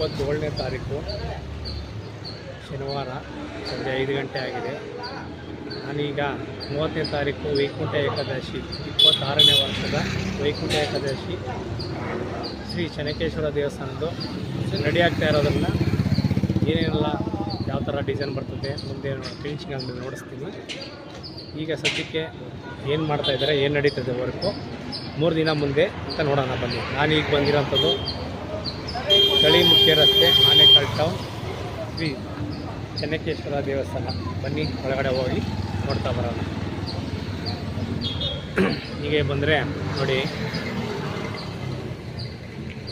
ಇಪ್ಪತ್ತೇಳನೇ ತಾರೀಕು ಶನಿವಾರ ಸಂಜೆ ಐದು ಗಂಟೆ ಆಗಿದೆ. ನಾನೀಗ ಮೂವತ್ತನೇ ತಾರೀಕು ವೈಕುಂಠ ಏಕಾದಶಿ, ಇಪ್ಪತ್ತಾರನೇ ವರ್ಷದ ವೈಕುಂಠ ಏಕಾದಶಿ, ಶ್ರೀ ಚೆನ್ನಕೇಶ್ವರ ದೇವಸ್ಥಾನದ್ದು ರೆಡಿ ಆಗ್ತಾ ಇರೋದನ್ನು ಏನೇನೆಲ್ಲ ಯಾವ ಥರ ಡಿಸೈನ್ ಬರ್ತದೆ ಮುಂದೆ ಫಿನಿಶಿಂಗ್ ಆದಮೇಲೆ ನೋಡಿಸ್ತೀನಿ. ಈಗ ಸದ್ಯಕ್ಕೆ ಏನು ಮಾಡ್ತಾ ಇದ್ದಾರೆ, ಏನು ನಡೀತದೆ ವರ್ಕು ಮೂರು ದಿನ ಮುಂದೆ ಅಂತ ನೋಡೋಣ ಬನ್ನಿ. ನಾನು ಈಗ ಬಂದಿರೋಂಥದ್ದು ತಳಿ ಮುಖ್ಯ ರಸ್ತೆ, ಆನೆಕಲ್ ಟೌನ್, ಶ್ರೀ ಚೆನ್ನಕೇಶ್ವರ ದೇವಸ್ಥಾನ. ಬನ್ನಿ, ಒಳಗಡೆ ಹೋಗಿ ನೋಡ್ತಾ ಬರೋಣ. ಹೀಗೆ ಬಂದರೆ ನೋಡಿ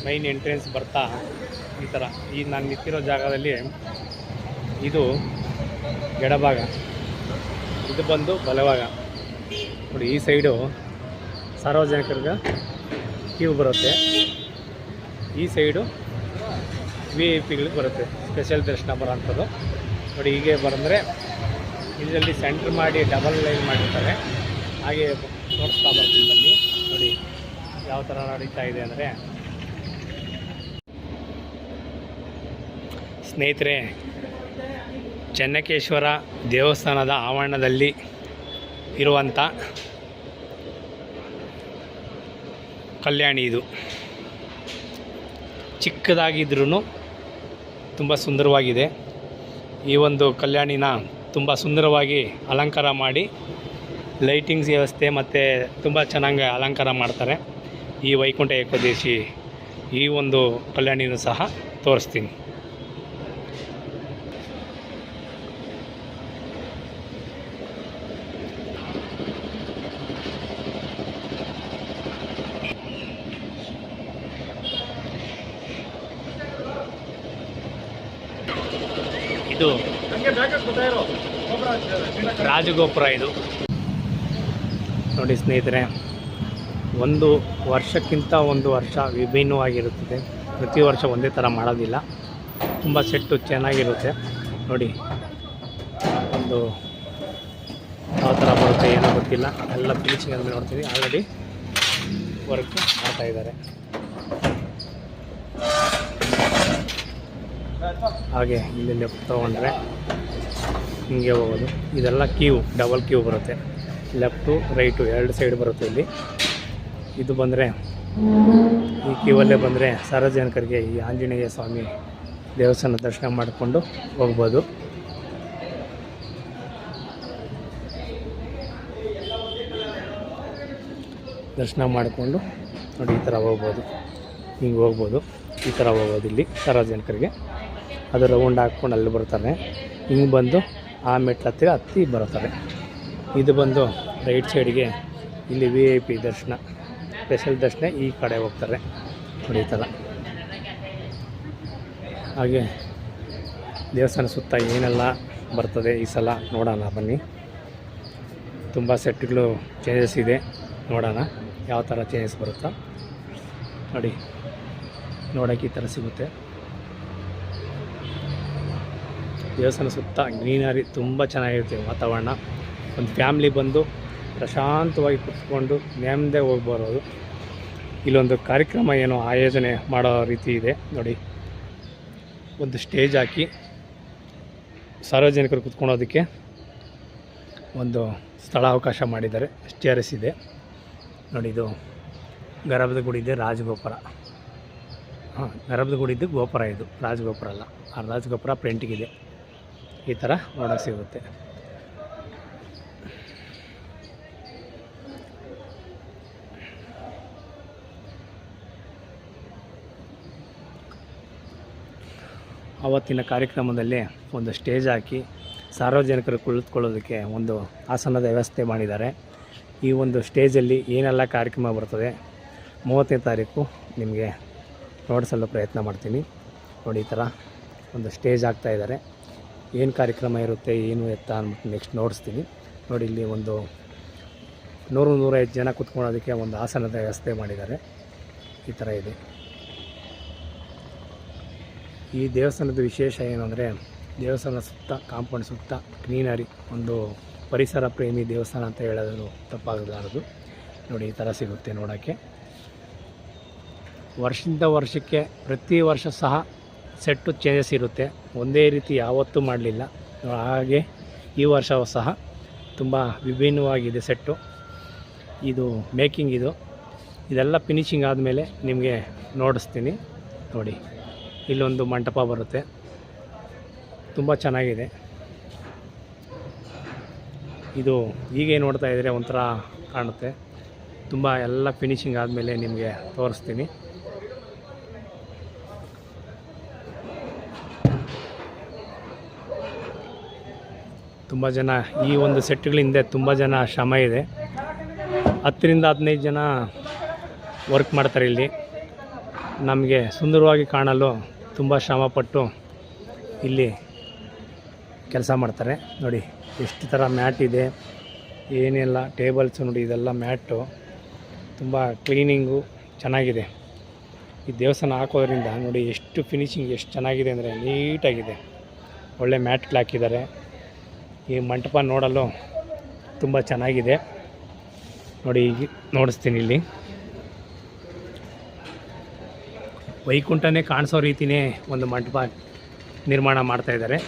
ಮೈನ್ ಎಂಟ್ರೆನ್ಸ್ ಬರ್ತಾ ಈ ಥರ ಈ ನಾನು ನಿಂತಿರೋ ಜಾಗದಲ್ಲಿ ಇದು ಎಡಭಾಗ. ಇದು ಬಂದು ಬಲಭಾಗ. ನೋಡಿ, ಈ ಸೈಡು ಸಾರ್ವಜನಿಕರಿಗೆ ಕ್ಯೂ ಬರುತ್ತೆ. ಈ ಸೈಡು ವಿ ಐ ಪಿಗಳಿಗೆ ಬರುತ್ತೆ ಸ್ಪೆಷಲ್ ದರ್ಶನ ಬರೋಂಥದ್ದು ನೋಡಿ ಹೀಗೆ ಬಂದರೆ ಇದರಲ್ಲಿ ಸೆಂಟ್ರ್ ಮಾಡಿ ಡಬಲ್ ಲೈನ್ ಮಾಡಿರ್ತಾರೆ. ಹಾಗೆ ತೋರಿಸ್ತಾ ಬರ್ತೀನಿ ಬನ್ನಿ. ನೋಡಿ ಯಾವ ಥರ ನಡೀತಾ ಇದೆ ಅಂದರೆ. ಸ್ನೇಹಿತರೆ, ಚೆನ್ನಕೇಶ್ವರ ದೇವಸ್ಥಾನದ ಆವರಣದಲ್ಲಿ ಇರುವಂಥ ಕಲ್ಯಾಣಿ ಇದು. ಚಿಕ್ಕದಾಗಿದ್ರೂ ತುಂಬ ಸುಂದರವಾಗಿದೆ. ಈ ಒಂದು ಕಲ್ಯಾಣಿನ ತುಂಬ ಸುಂದರವಾಗಿ ಅಲಂಕಾರ ಮಾಡಿ, ಲೈಟಿಂಗ್ಸ್ ವ್ಯವಸ್ಥೆ ಮತ್ತು ತುಂಬ ಚೆನ್ನಾಗಿ ಅಲಂಕಾರ ಮಾಡ್ತಾರೆ. ಈ ವೈಕುಂಠ ಏಕಾದಶಿ ಈ ಒಂದು ಕಲ್ಯಾಣಿನೂ ಸಹ ತೋರಿಸ್ತೀನಿ. ಇದು ರಾಜಗೋಪುರ ಇದು. ನೋಡಿ ಸ್ನೇಹಿತರೆ, ಒಂದು ವರ್ಷಕ್ಕಿಂತ ಒಂದು ವರ್ಷ ವಿಭಿನ್ನವಾಗಿರುತ್ತದೆ. ಪ್ರತಿ ವರ್ಷ ಒಂದೇ ಥರ ಮಾಡೋದಿಲ್ಲ. ತುಂಬ ಸೆಟ್ಟು ಚೆನ್ನಾಗಿರುತ್ತೆ. ನೋಡಿ, ಒಂದು ಯಾವ ಥರ ಬರುತ್ತೆ ಏನೋ ಗೊತ್ತಿಲ್ಲ. ಎಲ್ಲ ಫಿನಿಶಿಂಗ್ ಆದಮೇಲೆ ನೋಡ್ತೀವಿ. ಆಲ್ರೆಡಿ ವರ್ಕ್ ಮಾಡ್ತಾ ಹಾಗೆ ಇಲ್ಲಿ ಲೆಫ್ಟ್ ತೊಗೊಂಡ್ರೆ ಹಿಂಗೆ ಹೋಗೋದು. ಇದೆಲ್ಲ ಕ್ಯೂ, ಡಬಲ್ ಕ್ಯೂ ಬರುತ್ತೆ. ಲೆಫ್ಟು, ರೈಟು ಎರಡು ಸೈಡ್ ಬರುತ್ತೆ ಇಲ್ಲಿ. ಇದು ಬಂದರೆ ಈ ಕ್ಯೂವಲ್ಲೇ ಬಂದರೆ ಸಾರ್ವಜನಿಕರಿಗೆ ಈ ಆಂಜನೇಯ ಸ್ವಾಮಿ ದೇವಸ್ಥಾನ ದರ್ಶನ ಮಾಡಿಕೊಂಡು ಹೋಗ್ಬೋದು. ದರ್ಶನ ಮಾಡಿಕೊಂಡು ನೋಡಿ ಈ ಥರ ಹೋಗ್ಬೋದು. ಹಿಂಗೆ ಹೋಗ್ಬೋದು. ಈ ಥರ ಹೋಗೋದು ಇಲ್ಲಿ ಸಾರ್ವಜನಿಕರಿಗೆ. ಅದು ರೌಂಡ್ ಹಾಕ್ಕೊಂಡು ಅಲ್ಲಿ ಬರ್ತಾರೆ. ಹಿಂಗೆ ಬಂದು ಆ ಮೆಟ್ಲು ಹತ್ತಿರ ಹತ್ತಿ ಬರ್ತಾರೆ ಇದು ಬಂದು ರೈಟ್ ಸೈಡ್ಗೆ ಇಲ್ಲಿ ವಿ ಐ ಪಿ ದರ್ಶನ ಸ್ಪೆಷಲ್ ದರ್ಶನ ಈ ಕಡೆ ಹೋಗ್ತಾರೆ ನೋಡಿ ಥರ ಹಾಗೆ ದೇವಸ್ಥಾನ ಸುತ್ತ ಏನೆಲ್ಲ ಬರ್ತದೆ ಈ ಸಲ ನೋಡೋಣ ಬನ್ನಿ. ತುಂಬ ಸೆಟ್ಗಳು ಚೇಂಜಸ್ ಇದೆ, ನೋಡೋಣ ಯಾವ ಥರ ಚೇಂಜಸ್ ಬರುತ್ತಾ. ನೋಡಿ ನೋಡೋಕ್ಕೆ ಈ ಥರ ಸಿಗುತ್ತೆ. ದೇವಸ್ಥಾನ ಸುತ್ತ ಗ್ರೀನರಿ ತುಂಬ ಚೆನ್ನಾಗಿರುತ್ತೆ ವಾತಾವರಣ. ಒಂದು ಫ್ಯಾಮ್ಲಿ ಬಂದು ಪ್ರಶಾಂತವಾಗಿ ಕುತ್ಕೊಂಡು ನೆಮ್ಮದೇ ಹೋಗಿ ಬರೋದು. ಇಲ್ಲೊಂದು ಕಾರ್ಯಕ್ರಮ ಏನೋ ಆಯೋಜನೆ ಮಾಡೋ ರೀತಿ ಇದೆ. ನೋಡಿ, ಒಂದು ಸ್ಟೇಜ್ ಹಾಕಿ ಸಾರ್ವಜನಿಕರು ಕುತ್ಕೊಳೋದಕ್ಕೆ ಒಂದು ಸ್ಥಳ ಅವಕಾಶ ಮಾಡಿದ್ದಾರೆ. ಸ್ಟೇರಸ್ ಇದೆ. ನೋಡಿ, ಇದು ಗರಬದ ಗುಡಿ ಇದೆ, ರಾಜಗೋಪುರ. ಹಾಂ ಗರಬದ ಗುಡಿ ಇದ್ದು ಗೋಪುರ ಇದು. ರಾಜಗೋಪುರ ಅಲ್ಲ, ಆ ರಾಜಗೋಪುರ ಪ್ರಿಂಟಿಗಿದೆ ಈ ಥರ ನೋಡೋಕೆ ಸಿಗುತ್ತೆ. ಆವತ್ತಿನ ಕಾರ್ಯಕ್ರಮದಲ್ಲಿ ಒಂದು ಸ್ಟೇಜ್ ಹಾಕಿ ಸಾರ್ವಜನಿಕರು ಕುಳಿತುಕೊಳ್ಳೋದಕ್ಕೆ ಒಂದು ಆಸನದ ವ್ಯವಸ್ಥೆ ಮಾಡಿದ್ದಾರೆ. ಈ ಒಂದು ಸ್ಟೇಜಲ್ಲಿ ಏನೆಲ್ಲ ಕಾರ್ಯಕ್ರಮ ಬರ್ತದೆ ಮೂವತ್ತನೇ ತಾರೀಕು ನಿಮಗೆ ನೋಡಿಸಲು ಪ್ರಯತ್ನ ಮಾಡ್ತೀನಿ. ನೋಡಿ ಈ ಥರ ಒಂದು ಸ್ಟೇಜ್ ಹಾಕ್ತಾ ಇದ್ದಾರೆ. ಏನು ಕಾರ್ಯಕ್ರಮ ಇರುತ್ತೆ, ಏನು ಎತ್ತ ಅಂದ್ಬಿಟ್ಟು ನೆಕ್ಸ್ಟ್ ನೋಡಿಸ್ತೀನಿ. ನೋಡಿ, ಇಲ್ಲಿ ಒಂದು ನೂರು ನೂರೈದು ಜನ ಕುತ್ಕೊಳ್ಳೋದಕ್ಕೆ ಒಂದು ಆಸನದ ವ್ಯವಸ್ಥೆ ಮಾಡಿದ್ದಾರೆ. ಈ ಥರ ಇದೆ. ಈ ದೇವಸ್ಥಾನದ ವಿಶೇಷ ಏನಂದರೆ ದೇವಸ್ಥಾನ ಸುತ್ತ, ಕಾಂಪೌಂಡ್ ಸುತ್ತ ಕ್ಲೀನರಿ ಒಂದು ಪರಿಸರ ಪ್ರೇಮಿ ದೇವಸ್ಥಾನ ಅಂತ ಹೇಳೋದು ತಪ್ಪಾಗಲಾರದು ನೋಡಿ, ಈ ಥರ ಸಿಗುತ್ತೆ ನೋಡೋಕ್ಕೆ ವರ್ಷದಿಂದ ವರ್ಷಕ್ಕೆ ಪ್ರತಿ ವರ್ಷ ಸಹ ಸೆಟ್ಟು ಚೇಂಜಸ್ ಇರುತ್ತೆ. ಒಂದೇ ರೀತಿ ಯಾವತ್ತೂ ಮಾಡಲಿಲ್ಲ. ಹಾಗೆ ಈ ವರ್ಷವೂ ಸಹ ತುಂಬ ವಿಭಿನ್ನವಾಗಿದೆ ಸೆಟ್ಟು. ಇದು ಮೇಕಿಂಗ್ ಇದು. ಇದೆಲ್ಲ ಫಿನಿಶಿಂಗ್ ಆದಮೇಲೆ ನಿಮಗೆ ನೋಡಿಸ್ತೀನಿ. ನೋಡಿ, ಇಲ್ಲೊಂದು ಮಂಟಪ ಬರುತ್ತೆ. ತುಂಬ ಚೆನ್ನಾಗಿದೆ. ಇದು ಹೀಗೆ ನೋಡ್ತಾ ಇದ್ದರೆ ಒಂಥರ ಕಾಣುತ್ತೆ. ತುಂಬ ಎಲ್ಲ ಫಿನಿಶಿಂಗ್ ಆದಮೇಲೆ ನಿಮಗೆ ತೋರಿಸ್ತೀನಿ. ತುಂಬ ಜನ ಈ ಒಂದು ಸೆಟ್ಗಳ ಹಿಂದೆ ತುಂಬ ಜನ ಶ್ರಮ ಇದೆ. ಹತ್ತರಿಂದ ಹದಿನೈದು ಜನ ವರ್ಕ್ ಮಾಡ್ತಾರೆ ಇಲ್ಲಿ. ನಮಗೆ ಸುಂದರವಾಗಿ ಕಾಣಲು ತುಂಬ ಶ್ರಮಪಟ್ಟು ಇಲ್ಲಿ ಕೆಲಸ ಮಾಡ್ತಾರೆ. ನೋಡಿ, ಎಷ್ಟು ಥರ ಮ್ಯಾಟ್ ಇದೆ. ಏನೆಲ್ಲ, ಟೇಬಲ್ಸ್ ನೋಡಿ, ಇದೆಲ್ಲ ಮ್ಯಾಟು. ತುಂಬ ಕ್ಲೀನಿಂಗು ಚೆನ್ನಾಗಿದೆ. ಈ ದೇವಸ್ಥಾನ ಹಾಕೋದ್ರಿಂದ ನೋಡಿ, ಎಷ್ಟು ಫಿನಿಶಿಂಗ್, ಎಷ್ಟು ಚೆನ್ನಾಗಿದೆ ಅಂದರೆ ನೀಟಾಗಿದೆ. ಒಳ್ಳೆ ಮ್ಯಾಟ್ಗಳು ಹಾಕಿದ್ದಾರೆ. ಈ ಮಂಟಪ ನೋಡಲು ತುಂಬ ಚೆನ್ನಾಗಿದೆ. ನೋಡಿ ಈಗ ನೋಡಿಸ್ತೀನಿ ಇಲ್ಲಿ. ವೈಕುಂಠನೇ ಕಾಣಿಸೋ ರೀತಿಯೇ ಒಂದು ಮಂಟಪ ನಿರ್ಮಾಣ ಮಾಡ್ತಾ ಇದ್ದಾರೆ.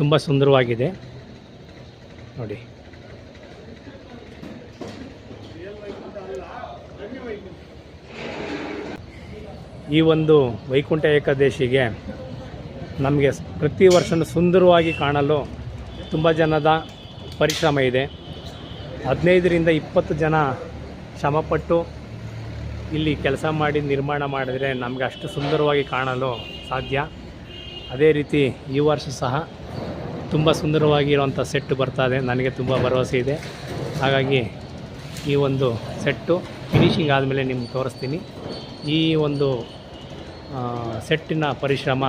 ತುಂಬ ಸುಂದರವಾಗಿದೆ. ನೋಡಿ. ಈ ಒಂದು ವೈಕುಂಠ ಏಕಾದಶಿಗೆ ನಮಗೆ ಪ್ರತಿ ವರ್ಷವೂ ಸುಂದರವಾಗಿ ಕಾಣಲು ತುಂಬ ಜನದ ಪರಿಶ್ರಮ ಇದೆ. ಹದಿನೈದರಿಂದ ಇಪ್ಪತ್ತು ಜನ ಶ್ರಮಪಟ್ಟು ಇಲ್ಲಿ ಕೆಲಸ ಮಾಡಿ ನಿರ್ಮಾಣ ಮಾಡಿದರೆ ನಮಗೆ ಅಷ್ಟು ಸುಂದರವಾಗಿ ಕಾಣಲು ಸಾಧ್ಯ. ಅದೇ ರೀತಿ ಈ ವರ್ಷ ಸಹ ತುಂಬ ಸುಂದರವಾಗಿರುವಂಥ ಬರ್ತಾ ಇದೆ. ನನಗೆ ತುಂಬ ಭರವಸೆ ಇದೆ. ಹಾಗಾಗಿ ಈ ಒಂದು ಸೆಟ್ಟು ಫಿನಿಶಿಂಗ್ ಆದಮೇಲೆ ನಿಮ್ಗೆ ತೋರಿಸ್ತೀನಿ. ಈ ಒಂದು ಸೆಟ್ಟಿನ ಪರಿಶ್ರಮ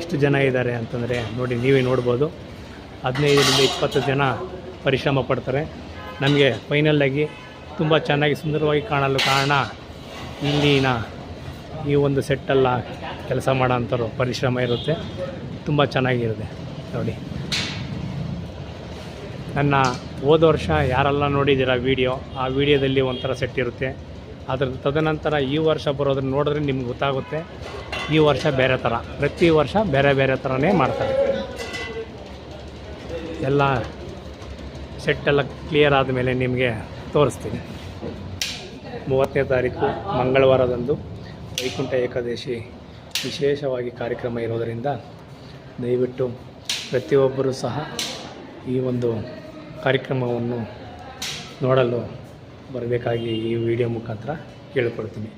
ಎಷ್ಟು ಜನ ಇದ್ದಾರೆ ಅಂತಂದರೆ ನೋಡಿ ನೀವೇ ನೋಡ್ಬೋದು. ಹದಿನೈದರಿಂದ ಇಪ್ಪತ್ತು ಜನ ಪರಿಶ್ರಮ ಪಡ್ತಾರೆ. ನಮಗೆ ಫೈನಲ್ಲಾಗಿ ತುಂಬ ಚೆನ್ನಾಗಿ ಸುಂದರವಾಗಿ ಕಾಣಲು ಕಾರಣ ಇಲ್ಲಿನ ಈ ಒಂದು ಸೆಟ್ಟೆಲ್ಲ ಕೆಲಸ ಮಾಡೋ ಅಂಥವ್ರು ಪರಿಶ್ರಮ ಇರುತ್ತೆ. ತುಂಬ ಚೆನ್ನಾಗಿರುತ್ತೆ. ನೋಡಿ. ನನ್ನ ಹೋದ ವರ್ಷ ಯಾರೆಲ್ಲ ನೋಡಿದ್ದೀರ ವೀಡಿಯೋ ಆ ವಿಡಿಯೋದಲ್ಲಿ ಒಂಥರ ಸೆಟ್ ಇರುತ್ತೆ. ಅದ್ರ ತದನಂತರ ಈ ವರ್ಷ ಬರೋದನ್ನ ನೋಡಿದ್ರೆ ನಿಮ್ಗೆ ಗೊತ್ತಾಗುತ್ತೆ. ಈ ವರ್ಷ ಬೇರೆ ಥರ. ಪ್ರತಿ ವರ್ಷ ಬೇರೆ ಬೇರೆ ಥರನೇ ಮಾಡ್ತಾರೆ. ಎಲ್ಲ ಸೆಟ್ಟೆಲ್ಲ ಕ್ಲಿಯರ್ ಆದಮೇಲೆ ನಿಮಗೆ ತೋರಿಸ್ತೀನಿ. ಮೂವತ್ತನೇ ತಾರೀಕು ಮಂಗಳವಾರದಂದು ವೈಕುಂಠ ಏಕಾದಶಿ ವಿಶೇಷವಾಗಿ ಕಾರ್ಯಕ್ರಮ ಇರೋದರಿಂದ ದಯವಿಟ್ಟು ಪ್ರತಿಯೊಬ್ಬರೂ ಸಹ ಈ ಒಂದು ಕಾರ್ಯಕ್ರಮವನ್ನು ನೋಡಲು ಬರಬೇಕಾಗಿ ಈ ವಿಡಿಯೋ ಮುಖಾಂತರ ಕೇಳಿಕೊಳ್ತೀನಿ.